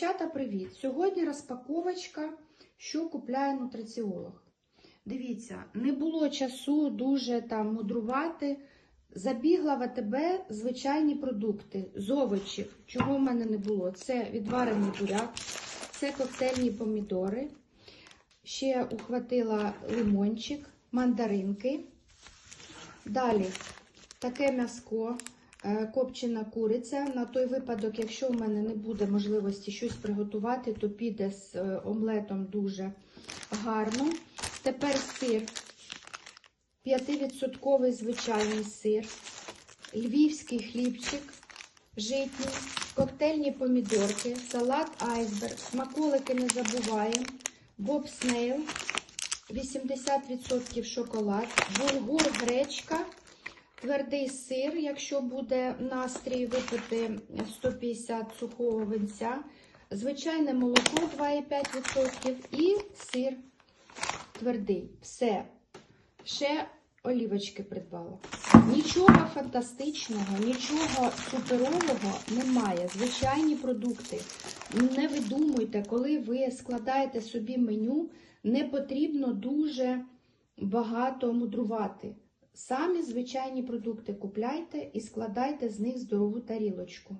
Дівчата, привіт! Сьогодні розпаковочка, що купляє нутриціолог. Дивіться, не було часу дуже там мудрувати. Забігла в АТБ звичайні продукти з овочів. Чого в мене не було? Це відварений буряк, це коктейльні помідори. Ще ухватила лимончик, мандаринки. Далі таке м'яско, е, копчена куриця. На той випадок, якщо в мене не буде можливості щось приготувати, то піде з е, омлетом дуже гарно. Тепер сир, 5% звичайний сир, львівський хлібчик, житній, коктейльні помідорки, салат айсберг, смаколики не забуваємо, боб снейл, 80% шоколад, булгур гречка, твердий сир, якщо буде настрій випити 150 сухого винця, звичайне молоко 2,5% і сир твердий. Все. Ще олівочки придбала. Нічого фантастичного, нічого суперового немає. Звичайні продукти. Не видумуйте, коли ви складаєте собі меню, не потрібно дуже багато мудрувати. Самі звичайні продукти купляйте і складайте з них здорову тарілочку.